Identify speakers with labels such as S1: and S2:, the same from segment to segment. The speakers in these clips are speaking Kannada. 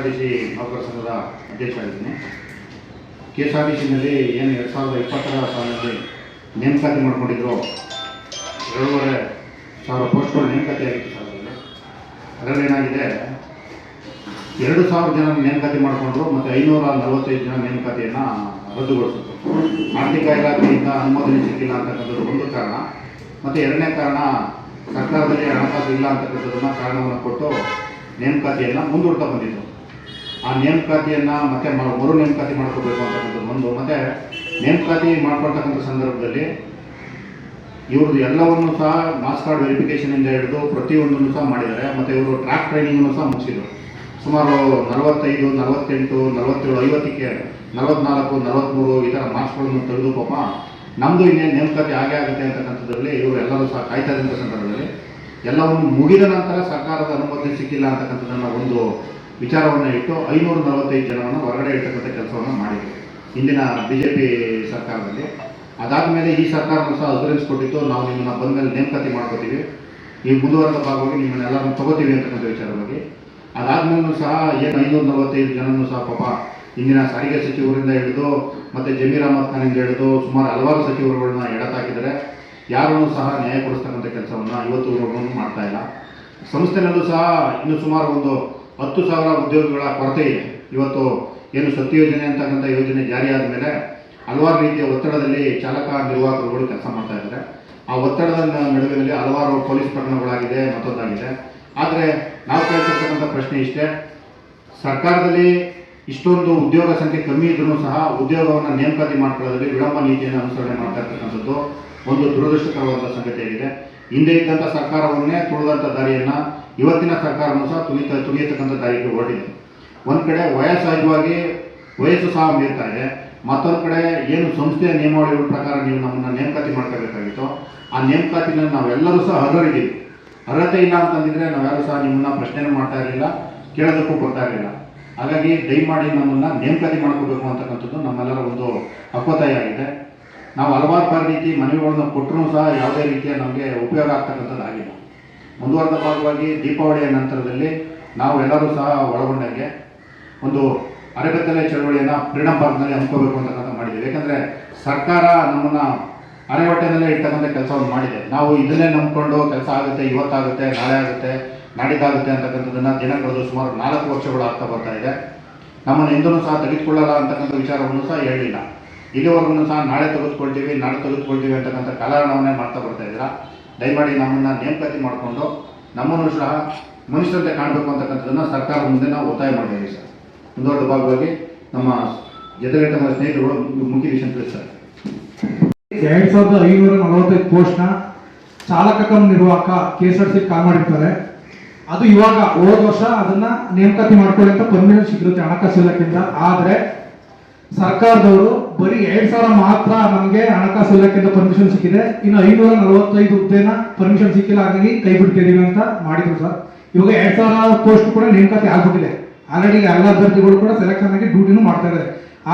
S1: ಆರ್ ಡಿ ಸಿ ನೌಕರ ಸಂಘದ ಅಧ್ಯಕ್ಷ ಆಗಿದ್ದೀನಿ. ಕೆ ಎಸ್ ಆರ್ ಟಿ ಸಿನಲ್ಲಿ ಏನು ಎರಡು ಸಾವಿರದ ಇಪ್ಪತ್ತರ ಸಾಲಿನಲ್ಲಿ ನೇಮಕಾತಿ ಮಾಡಿಕೊಂಡಿದ್ರು ಎರಡೂವರೆ ಸಾವಿರ ಪೋಸ್ಟ್ಗಳು ನೇಮಕಾತಿ ಆಗಿತ್ತು ಸರ್ ಅದರಲ್ಲಿ ಅದರಲ್ಲಿ ಏನಾಗಿದೆ, ಎರಡು ಸಾವಿರ ಜನ ನೇಮಕಾತಿ ಮಾಡಿಕೊಂಡ್ರು ಮತ್ತು ಐನೂರ ನಲವತ್ತೈದು ಜನ ನೇಮಕಾತಿಯನ್ನು ರದ್ದುಗೊಳಿಸಿದ್ರು. ಆರ್ಥಿಕ ಇಲಾಖೆಯಿಂದ ಅನುಮೋದನೆ ಸಿಕ್ಕಿಲ್ಲ ಅಂತಕ್ಕಂಥದ್ದು ಒಂದು ಕಾರಣ. ಮತ್ತು ಎರಡನೇ ಕಾರಣ, ಸರ್ಕಾರದಲ್ಲಿ ಹಣಕಾಸು ಇಲ್ಲ ಅಂತಕ್ಕಂಥದ್ದನ್ನು ಕಾರಣವನ್ನು ಕೊಟ್ಟು ನೇಮಕಾತಿಯನ್ನು ಮುಂದೂಡ್ತಾ ಬಂದಿತ್ತು ಆ ನೇಮಕಾತಿಯನ್ನು ಮತ್ತೆ ಮರು ನೇಮಕಾತಿ ಮಾಡ್ಕೋಬೇಕು ಅಂತಕ್ಕಂಥದ್ದು ಒಂದು. ಮತ್ತು ನೇಮಕಾತಿ ಮಾಡ್ಕೊಳ್ತಕ್ಕಂಥ ಸಂದರ್ಭದಲ್ಲಿ ಇವ್ರದ್ದು ಎಲ್ಲವನ್ನು ಸಹ ಮಾಸ್ ಕಾರ್ಡ್ ವೆರಿಫಿಕೇಷನಿಂದ ಹಿಡಿದು ಪ್ರತಿಯೊಂದನ್ನು ಸಹ ಮಾಡಿದ್ದಾರೆ. ಮತ್ತು ಇವರು ಟ್ರ್ಯಾಕ್ ಟ್ರೈನಿಂಗನ್ನು ಸಹ ಮುಗಿಸಿದರು. ಸುಮಾರು ನಲವತ್ತೈದು, ನಲವತ್ತೆಂಟು, ನಲವತ್ತೇಳು, ಐವತ್ತಕ್ಕೆ ನಲವತ್ನಾಲ್ಕು ನಲವತ್ತ್ಮೂರು ಈ ಥರ ಮಾರ್ಕ್ಸ್ಗಳನ್ನು ತೆಗೆದು ಪಾಪ ನಮ್ಮದು ಇನ್ನೇನು ನೇಮಕಾತಿ ಆಗೇ ಆಗುತ್ತೆ ಅಂತಕ್ಕಂಥದ್ರಲ್ಲಿ ಇವರು ಎಲ್ಲರೂ ಸಹ ಕಾಯ್ತಾ ಇದ್ದಂಥ ಸಂದರ್ಭದಲ್ಲಿ ಎಲ್ಲವನ್ನು ಮುಗಿದ ನಂತರ ಸರ್ಕಾರದ ಅನುಮತಿ ಸಿಕ್ಕಿಲ್ಲ ಅಂತಕ್ಕಂಥದ್ದನ್ನು ಒಂದು ವಿಚಾರವನ್ನು ಇಟ್ಟು ಐನೂರ ನಲವತ್ತೈದು ಜನವನ್ನು ಹೊರಗಡೆ ಇಡ್ತಕ್ಕಂಥ ಕೆಲಸವನ್ನು ಮಾಡಿದೆ ಹಿಂದಿನ ಬಿ ಜೆ ಪಿ ಸರ್ಕಾರದಲ್ಲಿ. ಅದಾದಮೇಲೆ ಈ ಸರ್ಕಾರವನ್ನು ಸಹ ಅಸೂರೆನ್ಸ್ ಕೊಟ್ಟಿತ್ತು, ನಾವು ನಿಮ್ಮನ್ನ ಬಂದ ಮೇಲೆ ನೇಮಕತಿ ಮಾಡ್ಕೋತೀವಿ. ಈ ಮುಂದುವರೆದ ಭಾಗವಾಗಿ ನಿಮ್ಮನ್ನೆಲ್ಲರನ್ನು ತಗೋತೀವಿ ಅಂತಕ್ಕಂಥ ವಿಚಾರವಾಗಿ ಅದಾದ್ಮೇಲೂ ಸಹ ಏನು ಐನೂರ ನಲವತ್ತೈದು ಜನನೂ ಸಹ ಪಾಪ ಇಂದಿನ ಸಾರಿಗೆ ಸಚಿವರಿಂದ ಹಿಡಿದು, ಮತ್ತು ಜಮೀರ್ ಅಹಮದ್ ಖಾನಿಂದ ಹಿಡಿದು ಸುಮಾರು ಹಲವಾರು ಸಚಿವರುಗಳನ್ನ ಎಡತಾಕಿದರೆ ಯಾರೂ ಸಹ ನ್ಯಾಯ ಕೊಡಿಸ್ತಕ್ಕಂಥ ಕೆಲಸವನ್ನು ಇವತ್ತು ಮಾಡ್ತಾ ಇಲ್ಲ. ಸಂಸ್ಥೆನಲ್ಲೂ ಸಹ ಇನ್ನು ಸುಮಾರು ಒಂದು ಹತ್ತು ಸಾವಿರ ಉದ್ಯೋಗಗಳ ಕೊರತೆ ಇದೆ. ಇವತ್ತು ಏನು ಸತ್ಯ ಯೋಜನೆ ಅಂತಕ್ಕಂಥ ಯೋಜನೆ ಜಾರಿಯಾದ ಮೇಲೆ ಹಲವಾರು ರೀತಿಯ ಒತ್ತಡದಲ್ಲಿ ಚಾಲಕ ನಿರ್ವಾಹಕರುಗಳು ಕೆಲಸ ಮಾಡ್ತಾ ಇದ್ದಾರೆ. ಆ ಒತ್ತಡದ ನಡುವಿನಲ್ಲಿ ಹಲವಾರು ಪೊಲೀಸ್ ಪ್ರಕರಣಗಳಾಗಿದೆ, ಮತ್ತೊಂದಾಗಿದೆ. ಆದರೆ ನಾವು ಕೇಳ್ತಿರ್ತಕ್ಕಂಥ ಪ್ರಶ್ನೆ ಇಷ್ಟೇ, ಸರ್ಕಾರದಲ್ಲಿ ಇಷ್ಟೊಂದು ಉದ್ಯೋಗ ಸಂಖ್ಯೆ ಕಮ್ಮಿ ಇದ್ರೂ ಸಹ ಉದ್ಯೋಗವನ್ನು ನೇಮಕಾತಿ ಮಾಡ್ಕೊಳ್ಳೋದ್ರಲ್ಲಿ ವಿಳಂಬ ನೀತಿಯನ್ನು ಅನುಸರಣೆ ಮಾಡ್ತಾ ಇರ್ತಕ್ಕಂಥದ್ದು ಒಂದು ದುರದೃಷ್ಟಕರವಾದ ಸಂಗತಿಯಾಗಿದೆ. ಹಿಂದೆ ಇದ್ದಂಥ ಸರ್ಕಾರವನ್ನೇ ತುಳಿದಂಥ ದಾರಿಯನ್ನು ಇವತ್ತಿನ ಸರ್ಕಾರವೂ ಸಹ ತುಳಿತ ತುಳಿಯತಕ್ಕಂಥ ದಾರಿಗೆ ಹೊರಟಿದೆ. ಒಂದು ಕಡೆ ವಯಸ್ಸಾಗಿ ವಯಸ್ಸು ಸಹ ಮೀರ್ತಾ ಮತ್ತೊಂದು ಕಡೆ ಏನು ಸಂಸ್ಥೆಯ ನಿಯಮಾವಳಿಗಳ ಪ್ರಕಾರ ನೀವು ನಮ್ಮನ್ನು ನೇಮಕಾತಿ ಮಾಡ್ಕೋಬೇಕಾಗಿತ್ತು, ಆ ನೇಮಕಾತಿನ ನಾವೆಲ್ಲರೂ ಸಹ ಅರ್ಹರಿದ್ದೀವಿ. ಅರ್ಹತೆ ಇಲ್ಲ ಅಂತಂದಿದ್ರೆ ನಾವ್ಯಾರು ಸಹ ನಿಮ್ಮನ್ನ ಪ್ರಶ್ನೆ ಮಾಡ್ತಾ ಇರಲಿಲ್ಲ, ಕೇಳೋದಕ್ಕೂ ಬರ್ತಾ ಇರಲಿಲ್ಲ. ಹಾಗಾಗಿ ದಯಮಾಡಿ ನಮ್ಮನ್ನು ನೇಮಕಾತಿ ಮಾಡ್ಕೋಬೇಕು ಅಂತಕ್ಕಂಥದ್ದು ನಮ್ಮೆಲ್ಲರ ಒಂದು ಅಕ್ವತಾಯ ಆಗಿದೆ. ನಾವು ಹಲವಾರು ಬಾರಿ ರೀತಿ ಮನವಿಗಳನ್ನು ಕೊಟ್ಟರೂ ಸಹ ಯಾವುದೇ ರೀತಿಯ ನಮಗೆ ಉಪಯೋಗ ಆಗ್ತಕ್ಕಂಥದ್ದು ಆಗಿಲ್ಲ. ಮುಂದುವರೆದ ಭಾಗವಾಗಿ ದೀಪಾವಳಿಯ ನಂತರದಲ್ಲಿ ನಾವು ಎಲ್ಲರೂ ಸಹ ಒಳಗೊಂಡಂಗೆ ಒಂದು ಅರೆಬೆತ್ತಲೆ ಚಳವಳಿಯನ್ನು ಫ್ರೀಡಮ್ ಪಾರ್ಕ್ನಲ್ಲಿ ಹಮ್ಮಿಕೋಬೇಕು ಅಂತಕ್ಕಂಥ ಮಾಡಿದ್ದೀವಿ. ಯಾಕಂದರೆ ಸರ್ಕಾರ ನಮ್ಮನ್ನು ಅರೆಹೊಟ್ಟೆನಲ್ಲೇ ಇರ್ತಕ್ಕಂಥ ಕೆಲಸವನ್ನು ಮಾಡಿದೆ. ನಾವು ಇದನ್ನೇ ನಂಬಿಕೊಂಡು ಕೆಲಸ ಆಗುತ್ತೆ, ಇವತ್ತಾಗುತ್ತೆ, ನಾಳೆ ಆಗುತ್ತೆ, ನಾಡಿದ್ದಾಗುತ್ತೆ ಅಂತಕ್ಕಂಥದ್ದನ್ನು ದಿನ ಕಳೆದು ಸುಮಾರು ನಾಲ್ಕು ವರ್ಷಗಳು ಆಗ್ತಾ ಬರ್ತಾ ಇದೆ. ನಮ್ಮನ್ನು ಎಂದೂ ಸಹ ತೆಗೆದುಕೊಳ್ಳಲ್ಲ ಅಂತಕ್ಕಂಥ ವಿಚಾರವನ್ನು ಸಹ ಹೇಳಿಲ್ಲ. ಇಲ್ಲಿವರೆಗೂ ಸಹ ನಾಳೆ ತೆಗೆದುಕೊಳ್ತೀವಿ ನಾಳೆ ತೆಗೆದುಕೊಳ್ತೀವಿ ಅಂತಕ್ಕಂಥ ಕಾಲಹರಣವನ್ನೇ ಮಾಡ್ತಾ ಬರ್ತಾ ಇದ್ದೀರಾ? ದಯಮಾಡಿ ನಮ್ಮನ್ನು ನೇಮಕಾತಿ ಮಾಡಿಕೊಂಡು ನಮ್ಮನ್ನು ಸಹ ಮನುಷ್ಯರಂತೆ ಕಾಣಬೇಕು ಅಂತಕ್ಕಂಥದ್ದನ್ನು ಸರ್ಕಾರದ ಮುಂದೆ ನಾವು ಒತ್ತಾಯ ಮಾಡಿದ್ದೀವಿ ಸರ್. ಮುಂದುವರೆದ ಭಾಗವಾಗಿ ನಮ್ಮ ಜೊತೆಗೆ ನಮ್ಮ ಸ್ನೇಹಿತರುಗಳು ಮುಖ್ಯ ವಿಷಯ ತಿಳಿಸ್ತಾರೆ.
S2: ಎರಡ್ ಸಾವಿರದ ಐನೂರ ನಲವತ್ತೈದು ಪೋಸ್ಟ್ನ ಚಾಲಕ ಕಮ್ ನಿರ್ವಾಹಕ K S R C call ಮಾಡಿರ್ತಾರೆ. ಅದು ಇವಾಗ ಹೋದ ವರ್ಷ ಅದನ್ನ ನೇಮಕಾತಿ ಮಾಡ್ಕೊಳ್ಳಿ ಅಂತ ಪರ್ಮಿಷನ್ ಸಿಗುತ್ತೆ ಹಣಕಾಸು ಇಲಾಖೆಯಿಂದ. ಆದ್ರೆ ಸರ್ಕಾರದವರು ಬರೀ ಎರಡ್ ಸಾವಿರ ಮಾತ್ರ ನಮಗೆ ಹಣಕಾಸು ಇಲಾಖೆಯಿಂದ ಪರ್ಮಿಷನ್ ಸಿಕ್ಕಿದೆ. ಇನ್ನು ಐನೂರ ನಲವತ್ತೈದು ಹುದ್ದೆನ ಪರ್ಮಿಷನ್ ಸಿಕ್ಕಿಲ್ಲ, ಹಾಗಾಗಿ ಕೈ ಬಿಡ್ತಿದ್ದೀವಿ ಅಂತ ಮಾಡಿದ್ರು ಸರ್. ಇವಾಗ ಎರಡ್ ಸಾವಿರ ಪೋಸ್ಟ್ ಕೂಡ ನೇಮಕಾತಿ ಆಗ್ಬಿಟ್ಟಿದೆ. ಆಲ್ರೆಡಿ ಎಲ್ಲ ಅಭ್ಯರ್ಥಿಗಳು ಕೂಡ ಸೆಲೆಕ್ಷನ್ ಆಗಿ ಡ್ಯೂಟಿನೂ ಮಾಡ್ತಾ ಇದ್ದಾರೆ.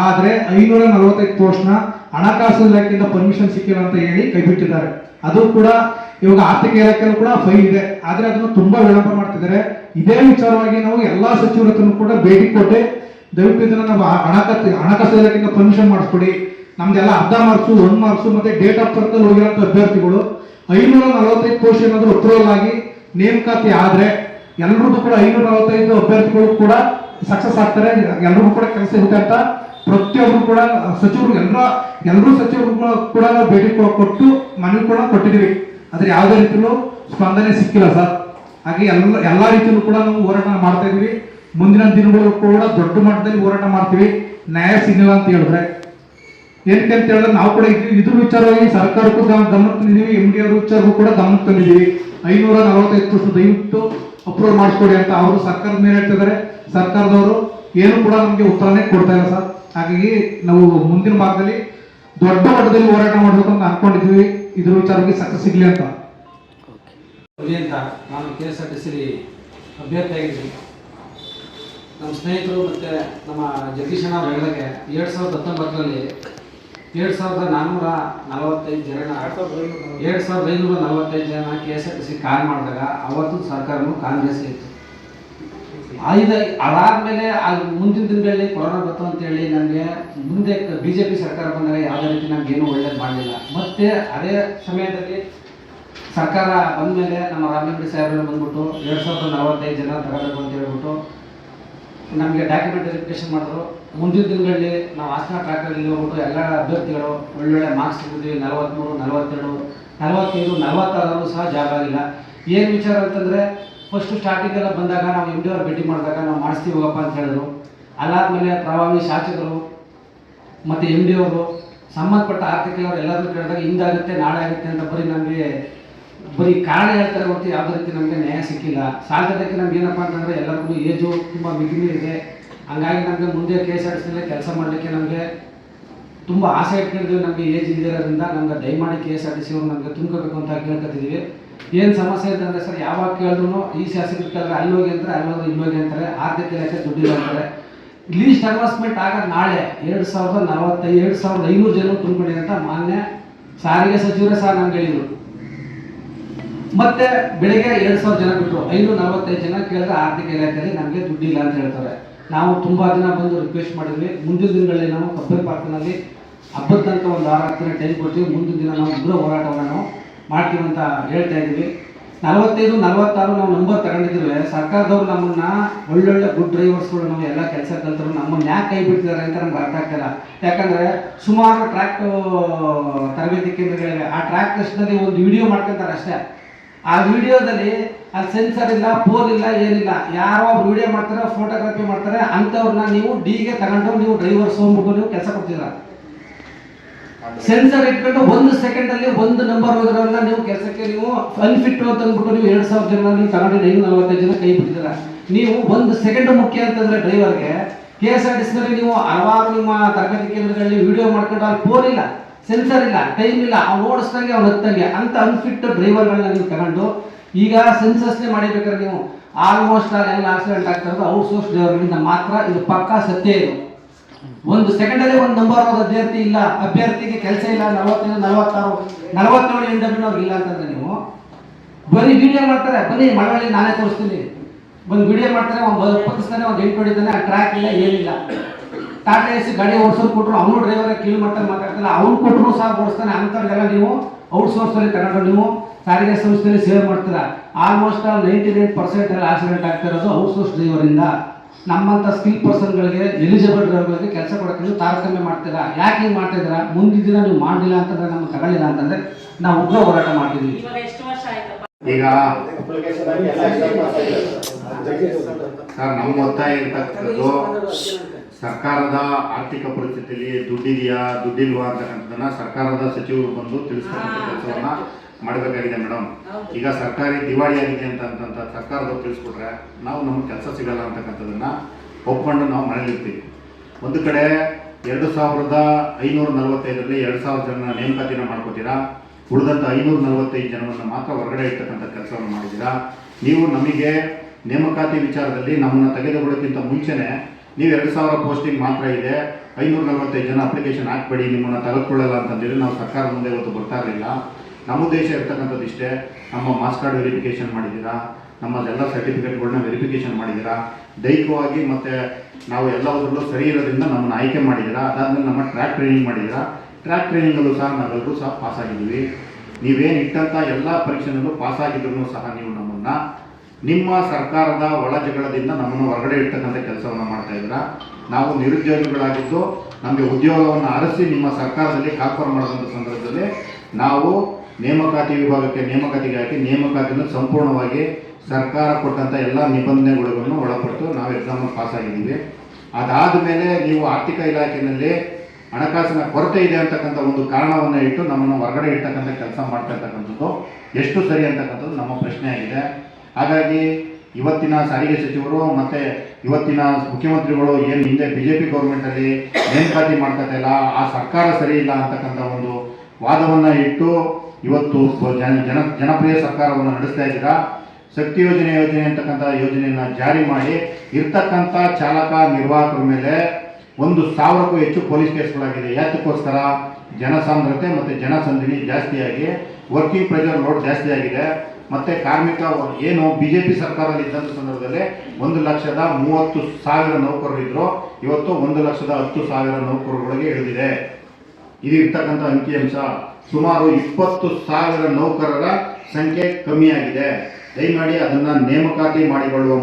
S2: ಆದ್ರೆ ಐನೂರ ನಲವತ್ತೈದು ಪೋಸ್ಟ್ನ ಹಣಕಾಸು ಇಲಾಖೆಯಿಂದ ಪರ್ಮಿಷನ್ ಸಿಕ್ಕಿಲ್ಲ ಅಂತ ಹೇಳಿ ಕೈ ಬಿಟ್ಟಿದ್ದಾರೆ. ಅದು ಕೂಡ ಇವಾಗ ಆರ್ಥಿಕ ಇಲಾಖೆಯಲ್ಲೂ ಕೂಡ ಫೈಲ್ ಇದೆ. ಆದ್ರೆ ಅದನ್ನು ತುಂಬಾ ವಿಳಂಬ ಮಾಡ್ತಿದ್ದಾರೆ. ಇದೇ ವಿಚಾರವಾಗಿ ನಾವು ಎಲ್ಲಾ ಸಚಿವರ ಕೂಡ ಭೇಟಿ ಕೊಟ್ಟೆ. ದಯವಿಟ್ಟು ಇದನ್ನ ನಾವು ಹಣಕಾಸು ಹಣಕಾಸು ಇಲಾಖೆಯಿಂದ ಪರ್ಮಿಷನ್ ಮಾಡಿಸ್ಬಿಡಿ. ನಮ್ದೆಲ್ಲ ಅರ್ಧ ಮಾರ್ಕ್ಸು ಒಂದು ಮಾರ್ಕ್ಸು ಮತ್ತೆ ಡೇಟ್ ಆಫ್ ಬರ್ತ್ ಅಲ್ಲಿ ಹೋಗಿರೋಂಥ ಅಭ್ಯರ್ಥಿಗಳು. ಐನೂರ ನಲವತ್ತೈದು ಪೋಸ್ಟ್ ಏನಾದ್ರು ಅಪ್ರೂವಲ್ ಆಗಿ ನೇಮಕಾತಿ ಆದ್ರೆ ಎಲ್ರದ್ದು ಕೂಡ ಐನೂರ ನಲವತ್ತೈದು ಅಭ್ಯರ್ಥಿಗಳು ಕೂಡ ಸಕ್ಸಸ್ ಆಗ್ತಾರೆ. ಎಲ್ರಿಗೂ ಕೂಡ ಕೆಲಸ ಇರುತ್ತೆ ಅಂತ ಪ್ರತಿಯೊಬ್ಬರು ಕೂಡ, ಸಚಿವರು ಎಲ್ಲ ಎಲ್ಲರೂ ಸಚಿವರು ಕೂಡ ನಾವು ಭೇಟಿ ಕೊಟ್ಟು ಮನವಿ ಕೂಡ ಕೊಟ್ಟಿದ್ದೀವಿ. ಆದರೆ ಯಾವುದೇ ರೀತಿಯಲ್ಲೂ ಸ್ಪಂದನೆ ಸಿಕ್ಕಿಲ್ಲ ಸರ್. ಹಾಗೆ ಎಲ್ಲ ಎಲ್ಲ ರೀತಿಯಲ್ಲೂ ಕೂಡ ನಾವು ಹೋರಾಟ ಮಾಡ್ತಾ ಇದೀವಿ ಮುಂದಿನ ದಿನಗಳು ಕೂಡ ದೊಡ್ಡ ಮಟ್ಟದಲ್ಲಿ ಹೋರಾಟ ಮಾಡ್ತೀವಿ. ನ್ಯಾಯ ಸಿಗಲ್ಲ ಅಂತ ಹೇಳಿದ್ರೆ. ಏನಕ್ಕೆ ಅಂತ ಹೇಳಿದ್ರೆ ನಾವು ಕೂಡ ಇದು ಇದ್ರ ವಿಚಾರವಾಗಿ ಸರ್ಕಾರಕ್ಕೂ ಗಮನ ತಂದಿದ್ದೀವಿ. ಎಂ ಡಿ ಅವ್ರ ವಿಚಾರಕ್ಕೂ ಕೂಡ ಗಮನಕ್ಕೆ ತಂದಿದ್ದೀವಿ. ಐನೂರ ನಲವತ್ತೈದು ವರ್ಷ ದಯವಿಟ್ಟು ಅಪ್ರೂವ್ ಮಾಡಿಸ್ಕೊಡಿ ಅಂತ ಅವರು ಸರ್ಕಾರದ ಮೇಲೆ ಹೇಳ್ತಿದ್ದಾರೆ ಸರ್ಕಾರದವರು ಏನು ಕೂಡ ನಮಗೆ ಉತ್ತರನೇ ಕೊಡ್ತಾ ಇಲ್ಲ ಸರ್. ಹಾಗಾಗಿ ನಾವು ಮುಂದಿನ ಭಾಗದಲ್ಲಿ ದೊಡ್ಡ ಮಟ್ಟದಲ್ಲಿ ಹೋರಾಟ ಮಾಡಬೇಕು ಅಂತ ಅನ್ಕೊಂಡಿದ್ವಿ ಇದ್ರ ವಿಚಾರವಾಗಿ ಸಕ್ಸಸ್ ಸಿಗ್ಲಿ ಅಂತ.
S3: ಅಭ್ಯರ್ಥಿಯಾಗಿದ್ದೀನಿ. ನಮ್ಮ ಸ್ನೇಹಿತರು ಮತ್ತು ನಮ್ಮ ಜಗದೀಶಣ್ಣ ಅವ್ರು ಹೇಳಿದಾಗೆ ಎರಡು ಸಾವಿರದ ಹತ್ತೊಂಬತ್ತರಲ್ಲಿ ಎರಡು ಸಾವಿರದ ನಾನ್ನೂರ ನಲವತ್ತೈದು ಜನ ಎರಡು ಸಾವಿರದ ಐನೂರ ನಲವತ್ತೈದು. ಜನ K S R T C call ಮಾಡಿದಾಗ ಅವತ್ತು ಸರ್ಕಾರನು ಕಾಂಗ್ರೆಸ್ ಇತ್ತು. ಐದ ಅದಾದ್ಮೇಲೆ ಅದು ಮುಂದಿನ ದಿನಗಳಲ್ಲಿ ಕೊರೋನಾ ಬಂತು ಅಂತೇಳಿ ನಮಗೆ ಮುಂದೆ ಬಿ ಜೆ ಪಿ ಸರ್ಕಾರ ಬಂದಾಗ ಯಾವುದೇ ರೀತಿ ನಮ್ಗೆ ಏನೂ ಒಳ್ಳೇದು ಮಾಡಲಿಲ್ಲ. ಮತ್ತೆ ಅದೇ ಸಮಯದಲ್ಲಿ ಸರ್ಕಾರ ಬಂದಮೇಲೆ ನಮ್ಮ ರಾಮಲಿಂಗಡಿ ಸಾಹೇಬರು ಬಂದ್ಬಿಟ್ಟು ಎರಡು ಸಾವಿರದ ನಲವತ್ತೈದು ಜನ ತಗೋಬೇಕು ಅಂತ ಹೇಳ್ಬಿಟ್ಟು ನಮಗೆ ಡಾಕ್ಯುಮೆಂಟ್ ವೆರಿಫಿಕೇಶನ್ ಮಾಡಿದ್ರು. ಮುಂದಿನ ದಿನಗಳಲ್ಲಿ ನಾವು ಹಾಸನ ಟ್ರ್ಯಾಕ್ಟರಲ್ಲಿ ಹೋಗ್ಬಿಟ್ಟು ಎಲ್ಲ ಅಭ್ಯರ್ಥಿಗಳು ಒಳ್ಳೊಳ್ಳೆ ಮಾರ್ಕ್ಸ್ ತೆಗೆದಿವಿ ನಲವತ್ತ್ಮೂರು ನಲವತ್ತೆರಡು, ನಲವತ್ತೈದು ನಲವತ್ತಾರು ಸಹ ಜಾಬ್ ಆಗಿಲ್ಲ. ಏನು ವಿಚಾರ ಅಂತಂದರೆ ಫಸ್ಟು ಸ್ಟಾರ್ಟಿಂಗೆಲ್ಲ ಬಂದಾಗ ನಾವು ಎಂ ಡಿ ಅವ್ರು ಭೇಟಿ ಮಾಡಿದಾಗ ನಾವು ಮಾಡಿಸ್ತೀವಿ ಹೋಗಪ್ಪ ಅಂತ ಹೇಳಿದ್ರು. ಅದಾದಮೇಲೆ ಪ್ರಭಾವಿ ಶಾಸಕರು ಮತ್ತು ಎಂ ಡಿ ಅವರು, ಸಂಬಂಧಪಟ್ಟ ಆರ್ಥಿಕ ಎಲ್ಲರೂ ಕೇಳಿದಾಗ ಹಿಂದಾಗುತ್ತೆ ನಾಳೆ ಆಗುತ್ತೆ ಅಂತ ಬರೀ ನಮಗೆ ಬರೀ ಕಾರಣ ಹೇಳ್ತಾರೆ ಹೊರತು ಯಾವುದೇ ರೀತಿ ನಮಗೆ ನ್ಯಾಯ ಸಿಕ್ಕಿಲ್ಲ. ಸಾಲದಕ್ಕೆ ನಮ್ಗೆ ಏನಪ್ಪ ಅಂತಂದರೆ ಎಲ್ಲರಿಗೂ ಏಜು ತುಂಬ ಮಿಗಿಮಿ ಇದೆ. ಹಂಗಾಗಿ ನಮಗೆ ಮುಂದೆ ಕೆ ಎಸ್ ಕೆಲಸ ಮಾಡಲಿಕ್ಕೆ ನಮಗೆ ತುಂಬ ಆಸೆ ಇಟ್ಕೊಂಡಿದ್ವಿ ನಮಗೆ ಏಜ್ ಇಲ್ದಿರೋದ್ರಿಂದ ನಮ್ಗೆ ದಯಮಾಡಿ ಕೆ ಎಸ್ ಅವ್ರು ನಮಗೆ ತುಂಬ್ಕೋಬೇಕು ಅಂತ ಕೇಳ್ಕೊತಿದ್ದೀವಿ ಏನು ಸಮಸ್ಯೆ ಅಂತಂದರೆ ಸರ್, ಯಾವಾಗ ಕೇಳಿದ್ರು ಈ ಶಾಸಕರು ಕೇಳಿದ್ರೆ ಅಲ್ಲಿ ಹೋಗಿ ಅಂತಾರೆ, ಅಲ್ಲಿ ಹೋದ್ರೆ ಇಲ್ಲಿ ಹೋಗಿ ಅಂತಾರೆ ಆರ್ಥಿಕ ಇಲಾಖೆ ದುಡ್ಡಿಲ್ಲ ಅಂತಾರೆ. ಲೀಸ್ಟ್ ಅಡ್ವಾನ್ಸ್ಮೆಂಟ್ ಆಗ ನಾಳೆ ಎರಡು ಸಾವಿರದ ನಲವತ್ತೈದು ಎರಡು ಸಾವಿರದ ಐನೂರು ಜನ ತುಂಬಿಕೊಂಡಿದೆ ಅಂತ ಮಾನ್ಯ ಸಾರಿಗೆ ಸಚಿವರೇ ಸಹ ನಮ್ಗೆ ಹೇಳಿದರು. ಮತ್ತೆ ಬೆಳಿಗ್ಗೆ ಎರಡು ಸಾವಿರ ಜನ ಬಿಟ್ಟರು ಐನೂರ ನಲವತ್ತೈದು ಜನ ಕೇಳಿದ್ರೆ ಆರ್ಥಿಕ ಇಲಾಖೆಯಲ್ಲಿ ನಮಗೆ ದುಡ್ಡಿಲ್ಲ ಅಂತ ಹೇಳ್ತಾರೆ. ನಾವು ತುಂಬ ದಿನ ಬಂದು ರಿಕ್ವೆಸ್ಟ್ ಮಾಡಿದ್ವಿ. ಮುಂದಿನ ದಿನಗಳಲ್ಲಿ ನಾವು ಕಬ್ಬನ್ ಪಾರ್ಕ್ನಲ್ಲಿ ಹಬ್ಬದ ತನಕ ಒಂದು ಆರು, ಹತ್ತು ದಿನ ಟೈಮ್ ಕೊಡ್ತೀವಿ. ಮುಂದಿನ ದಿನ ನಾವು ಉಗ್ರ ಹೋರಾಟವನ್ನು ನಾವು ಮಾಡ್ತೀವಿ ಅಂತ ಹೇಳ್ತಾ ಇದ್ದೀವಿ. ನಲವತ್ತೈದು, ನಲವತ್ತಾರು ನಾವು ನಂಬರ್ ತಗೊಂಡಿದ್ದೀವಿ. ಸರ್ಕಾರದವ್ರು ನಮ್ಮನ್ನ ಒಳ್ಳೊಳ್ಳೆ ಗುಡ್ ಡ್ರೈವರ್ಸ್ಗಳು ನಾವು ಎಲ್ಲ ಕೆಲಸ ಕಲ್ತರು. ನಮ್ಮನ್ನ ಯಾಕೆ ಕೈ ಬಿಡ್ತಿದ್ದಾರೆ ಅಂತ ನಮ್ಗೆ ಅರ್ಥ ಆಗ್ತಿಲ್ಲ ಯಾಕಂದ್ರೆ ಸುಮಾರು ಟ್ರ್ಯಾಕ್ ತರಬೇತಿ ಕೇಂದ್ರಗಳಿವೆ. ಆ ಟ್ರ್ಯಾಕ್ ಟೆಸ್ಟ್ನಲ್ಲಿ ಒಂದು ವಿಡಿಯೋ ಮಾಡ್ಕೊಂತಾರೆ ಅಷ್ಟೇ. ಆ ವಿಡಿಯೋದಲ್ಲಿ ಅಲ್ಲಿ ಸೆನ್ಸರ್ ಇಲ್ಲ ಫೋನ್ ಇಲ್ಲ, ಏನಿಲ್ಲ. ಯಾರೋ ಅವ್ರು ವಿಡಿಯೋ ಮಾಡ್ತಾರೆ ಫೋಟೋಗ್ರಫಿ ಮಾಡ್ತಾರೆ, ಅಂಥವ್ರನ್ನ ನೀವು ಡಿಗೆ ತಗೊಂಡು ನೀವು ಡ್ರೈವರ್ ಹೋಗ್ಬಿಟ್ಟು ನೀವು ಕೆಲಸ ಕೊಡ್ತೀರಾ. ಸೆನ್ಸರ್ ಇಟ್ಕೊಂಡು ಒಂದು ಸೆಕೆಂಡ್ ಅಲ್ಲಿ ಒಂದು ನಂಬರ್ ಹೋದ್ರನ್ನ ನೀವು ಕೆಲಸಕ್ಕೆ ನೀವು ಅನ್ಫಿಟ್ ಅಂತ ಅಂದ್ಬಿಟ್ಟು ನೀವು ಎರಡು ಸಾವಿರ ಜನ ನೀವು ತಗೊಂಡು ಐನೂರ ನಲವತ್ತೈದು ಜನ ಕೈ ಬಿಡ್ತೀರ. ನೀವು ಒಂದು ಸೆಕೆಂಡ್ ಮುಖ್ಯ ಅಂತಂದ್ರೆ ಡ್ರೈವರ್ಗೆ ಕೆ ಎಸ್ ಆರ್ ಟಿ ಸಿನಲ್ಲಿ ನೀವು ಹಲವಾರು ನಿಮ್ಮ ತರಬೇತಿ ಕೇಂದ್ರಗಳಲ್ಲಿ ವಿಡಿಯೋ ಮಾಡ್ಕೊಂಡು ಅಲ್ಲಿ ಫೋನ್ ಇಲ್ಲ. ಸೆನ್ಸರ್ ಇಲ್ಲ ಟೈಮ್ ಇಲ್ಲ, ಅವ್ನು ಓಡಿಸ್ದಂಗೆ ಅವ್ನು ಹತ್ತಂಗೆ ಅಂತ ಅನ್ಫಿಟ್ ಡ್ರೈವರ್ಗಳನ್ನ ನೀವು ತಗೊಂಡು ಈಗ ಸೆನ್ಸಸ್ನೇ ಮಾಡಿಬೇಕಾದ್ರೆ ನೀವು ಆಲ್ಮೋಸ್ಟ್ ಎಲ್ಲ ಆಕ್ಸಿಡೆಂಟ್ ಆಗ್ತಾ ಇರೋದು ಔಟ್ ಸೋರ್ಸ್ ಡ್ರೈವರ್ಗಳಿಂದ ಮಾತ್ರ ಇದು ಪಕ್ಕಾ ಸತ್ಯ ಇದು. ಒಂದು ಸೆಕೆಂಡಲ್ಲಿ ಒಂದು ನಂಬರ್ ಆದ ಅಭ್ಯರ್ಥಿ ಇಲ್ಲ, ಅಭ್ಯರ್ಥಿಗೆ ಕೆಲಸ ಇಲ್ಲ, ನಲವತ್ತೈದು, ನಲವತ್ತಾರು, ನಲವತ್ತೇಳು ಎಂಟು ಅವ್ರಿಗೆ ಇಲ್ಲ ಅಂತಂದ್ರೆ ನೀವು ಬರೀ ವಿಡಿಯೋ ಮಾಡ್ತಾರೆ, ಬನ್ನಿ ಮಳವಳ್ಳಿ ನಾನೇ ತೋರಿಸ್ತೀನಿ. ಒಂದು ವಿಡಿಯೋ ಮಾಡ್ತಾರೆ, ಒಂದು ಪಕ್ಕಿಸ್ತಾನೆ ಒಂದು ಎಂಟು ಹೊಡಿತಾನೆ, ಆ ಟ್ರ್ಯಾಕ್ ಇಲ್ಲ, ಏನಿಲ್ಲ. ಟಾಟಾ ಎಸ್ ಗಾಡಿ ಓಡಿಸೋದು ಕೊಟ್ಟರು ಅವನು ಡ್ರೈವರ್ ಕೀಳು ಮಾಡ್ತಾರೆ ಮಾತಾಡ್ತಾನೆ ಅವ್ನು ಕೊಟ್ಟರು ಸಹ ಓಡಿಸ್ತಾನೆ ಅಂಥವ್ರಿಗೆಲ್ಲ ನೀವು ಔಟ್ ಸೋರ್ಸಲ್ಲಿ ತಗೊಂಡು ನೀವು ಸಾರಿಗೆ ಸಂಸ್ಥೆಯಲ್ಲಿ ಸೇವೆ ಮಾಡ್ತೀರಾ? ಆಲ್ಮೋಸ್ಟ್ ನೈಂಟಿ ನೈನ್ ಪರ್ಸೆಂಟ್ ಎಲ್ಲ ಆಕ್ಸಿಡೆಂಟ್ ಆಗ್ತಾ ಇರೋದು ಔಟ್ ಸೋರ್ಸ್ ಡ್ರೈವರಿಂದ ನಮ್ಮಂಥ ಸ್ಕಿಲ್ ಪರ್ಸನ್ಗಳಿಗೆ ಎಲಿಜಿಬಲ್ ಡ್ರೈವರ್ಗಳಿಗೆ ಕೆಲಸ ಕೊಡೋಕೆ ನೀವು ತಾರತಮ್ಯ ಮಾಡ್ತೀರಾ? ಯಾಕೆ ಹಿಂಗೆ ಮಾಡ್ತಿದ್ದೀರಾ ಮುಂದಿನ ದಿನ ನೀವು ಮಾಡಲಿಲ್ಲ ಅಂತಂದ್ರೆ ನಮ್ಗೆ ತಗೊಳ್ಳಿಲ್ಲ ಅಂತಂದ್ರೆ ನಾವು ಉಗ್ರ ಹೋರಾಟ
S4: ಮಾಡ್ತೀವಿ.
S1: ಈಗ ಸರ್ ನಮ್ಮ ಒತ್ತಾಯ ಇರ್ತಕ್ಕಂಥದ್ದು ಸರ್ಕಾರದ ಆರ್ಥಿಕ ಪರಿಸ್ಥಿತಿಯಲ್ಲಿ ದುಡ್ಡಿದೆಯಾ ದುಡ್ಡಿಲ್ವಾ ಅಂತಕ್ಕಂಥದ್ದನ್ನ ಸರ್ಕಾರದ ಸಚಿವರು ಬಂದು ತಿಳಿಸ್ತಕ್ಕಂಥ ಕೆಲಸವನ್ನ ಮಾಡಬೇಕಾಗಿದೆ ಮೇಡಮ್ ಈಗ ಸರ್ಕಾರಿ ದಿವಾಳಿ ಆಗಿದೆ ಅಂತ ಅಂತಂತ ಸರ್ಕಾರದವ್ರು ತಿಳಿಸ್ಕೊಟ್ರೆ ನಾವು ನಮ್ಗೆ ಕೆಲಸ ಸಿಗಲ್ಲ ಅಂತಕ್ಕಂಥದ್ದನ್ನ ಒಪ್ಕೊಂಡು ನಾವು ಮನೇಲಿರ್ತೀವಿ ಒಂದು ಕಡೆ ಎರಡು ಸಾವಿರದ ಐನೂರ ನಲವತ್ತೈದರಲ್ಲಿ ಎರಡು ಸಾವಿರ ಜನ ನೇಮಕಾತಿನ ಮಾಡ್ಕೋತೀರಾ? ಉಳಿದಂಥ ಐನೂರ ನಲವತ್ತೈದು ಜನವನ್ನು ಮಾತ್ರ ಹೊರಗಡೆ ಇರ್ತಕ್ಕಂಥ ಕೆಲಸವನ್ನು ಮಾಡಿದ್ದೀರಾ? ನೀವು ನಮಗೆ ನೇಮಕಾತಿ ವಿಚಾರದಲ್ಲಿ ನಮ್ಮನ್ನು ತೆಗೆದುಕೊಳ್ಳೋಕ್ಕಿಂತ ಮುಂಚೆನೆ ನೀವು ಎರಡು ಸಾವಿರ ಪೋಸ್ಟಿಂಗ್ ಮಾತ್ರ ಇದೆ. ಐನೂರ ನಲವತ್ತೈದು ಜನ ಅಪ್ಲಿಕೇಶನ್ ಹಾಕ್ಬೇಡಿ, ನಿಮ್ಮನ್ನು ತೆಗೆದುಕೊಳ್ಳಲ್ಲ ಅಂತಂದೇಳಿ ನಾವು ಸರ್ಕಾರ ಮುಂದೆ ಇವತ್ತು ಬರ್ತಾ ಇರಲಿಲ್ಲ. ನಮ್ಮ ಉದ್ದೇಶ ಇರ್ತಕ್ಕಂಥದ್ದು ಇಷ್ಟೇ. ನಮ್ಮ ಮಾಸ್ ಕಾರ್ಡ್ ವೆರಿಫಿಕೇಷನ್ ಮಾಡಿದ್ದೀರಾ? ನಮ್ಮದೆಲ್ಲ ಸರ್ಟಿಫಿಕೇಟ್ಗಳನ್ನ ವೆರಿಫಿಕೇಷನ್ ಮಾಡಿದ್ದೀರಾ? ದೈಹಿಕವಾಗಿ ಮತ್ತು ನಾವು ಎಲ್ಲದರಲ್ಲೂ ಸರಿ ಇರೋದ್ರಿಂದ ನಮ್ಮನ್ನು ಆಯ್ಕೆ ಮಾಡಿದ್ದೀರಾ? ಅದಾದಮೇಲೆ ನಮ್ಮ ಟ್ರ್ಯಾಕ್ ಟ್ರೈನಿಂಗ್ ಮಾಡಿದ್ದೀರಾ? ಟ್ರ್ಯಾಕ್ ಟ್ರೈನಿಂಗಲ್ಲೂ ಸಹ ನಾವೆಲ್ಲರೂ ಸಹ ಪಾಸ್ ಆಗಿದ್ದೀವಿ ನೀವೇನು ಇಟ್ಟಂಥ ಎಲ್ಲ ಪಾಸ್ ಆಗಿದ್ರು ಸಹ ನೀವು ನಮ್ಮನ್ನು ನಿಮ್ಮ ಸರ್ಕಾರದ ಒಳ ಜಗಳದಿಂದ ನಮ್ಮನ್ನು ಹೊರಗಡೆ ಇಡ್ತಕ್ಕಂಥ ಕೆಲಸವನ್ನು ಮಾಡ್ತಾ ಇದ್ದೀರಾ. ನಾವು ನಿರುದ್ಯೋಗಿಗಳಾಗಿದ್ದು ನಮಗೆ ಉದ್ಯೋಗವನ್ನು ಅರಸಿ ನಿಮ್ಮ ಸರ್ಕಾರದಲ್ಲಿ ಕಾಫರ್ ಮಾಡೋದಂಥ ಸಂದರ್ಭದಲ್ಲಿ ನಾವು ನೇಮಕಾತಿ ವಿಭಾಗಕ್ಕೆ ನೇಮಕಾತಿಗೆ ಹಾಕಿ ನೇಮಕಾತಿಯನ್ನು ಸಂಪೂರ್ಣವಾಗಿ ಸರ್ಕಾರ ಕೊಟ್ಟಂಥ ಎಲ್ಲ ನಿಬಂಧನೆಗಳನ್ನು ಒಳಪಟ್ಟು ನಾವು ಎಕ್ಸಾಮಲ್ಲಿ ಪಾಸ್ ಆಗಿದ್ದೀವಿ. ಅದಾದ ಮೇಲೆ ನೀವು ಆರ್ಥಿಕ ಇಲಾಖೆಯಲ್ಲಿ ಹಣಕಾಸಿನ ಕೊರತೆ ಇದೆ ಅಂತಕ್ಕಂಥ ಒಂದು ಕಾರಣವನ್ನು ಇಟ್ಟು ನಮ್ಮನ್ನು ಹೊರಗಡೆ ಇಡ್ತಕ್ಕಂಥ ಕೆಲಸ ಮಾಡ್ತಕ್ಕಂಥದ್ದು ಎಷ್ಟು ಸರಿ ಅಂತಕ್ಕಂಥದ್ದು ನಮ್ಮ ಪ್ರಶ್ನೆ ಆಗಿದೆ ಹಾಗಾಗಿ ಇವತ್ತಿನ ಸಾರಿಗೆ ಸಚಿವರು ಮತ್ತು ಇವತ್ತಿನ ಮುಖ್ಯಮಂತ್ರಿಗಳು ಏನು ಹಿಂದೆ ಬಿ ಜೆ ಪಿ ಗೌರ್ಮೆಂಟಲ್ಲಿ ನೇಮಕಾತಿ ಮಾಡ್ತಾ ಆ ಸರ್ಕಾರ ಸರಿ ಇಲ್ಲ ಅಂತಕ್ಕಂಥ ಒಂದು ವಾದವನ್ನು ಇಟ್ಟು ಇವತ್ತು ಜನ ಜನ, ಜನಪ್ರಿಯ ಸರ್ಕಾರವನ್ನು ನಡೆಸ್ತಾ ಇದ್ದೀರಾ? ಶಕ್ತಿ ಯೋಜನೆ ಯೋಜನೆ ಅಂತಕ್ಕಂಥ ಯೋಜನೆಯನ್ನು ಜಾರಿ ಮಾಡಿ ಇರ್ತಕ್ಕಂಥ ಚಾಲಕ, ನಿರ್ವಾಹಕರ ಮೇಲೆ ಒಂದು ಸಾವಿರಕ್ಕೂ ಹೆಚ್ಚು ಪೊಲೀಸ್ ಕೇಸ್ಗಳಾಗಿದೆ. ಯಾತಕ್ಕೋಸ್ಕರ? ಜನಸಾಂದ್ರತೆ ಮತ್ತು ಜನಸಂದಣಿ ಜಾಸ್ತಿಯಾಗಿ ವರ್ಕಿಂಗ್ ಪ್ರೆಷರ್ ಲೋಡ್ ಜಾಸ್ತಿ ಆಗಿದೆ ಮತ್ತು ಕಾರ್ಮಿಕ ಏನು ಬಿ ಜೆ ಪಿ ಸರ್ಕಾರದಲ್ಲಿ ಇದ್ದಂಥ ಸಂದರ್ಭದಲ್ಲಿ ಒಂದು ಲಕ್ಷದ ಮೂವತ್ತು ಸಾವಿರ ನೌಕರರು ಇವತ್ತು ಒಂದು ಲಕ್ಷದ ಹತ್ತು ಸಾವಿರ ನೌಕರರೊಳಗೆ ಇಳಿದಿದೆ. ಇದು ಇರ್ತಕ್ಕಂಥ ಅಂಕಿಅಂಶ. ಸುಮಾರು ಇಪ್ಪತ್ತು ಸಾವಿರ ನೌಕರರ ಸಂಖ್ಯೆ ಕಮ್ಮಿಯಾಗಿದೆ. ದಯಮಾಡಿ ಅದನ್ನು ನೇಮಕಾತಿ ಮಾಡಿಕೊಳ್ಳುವ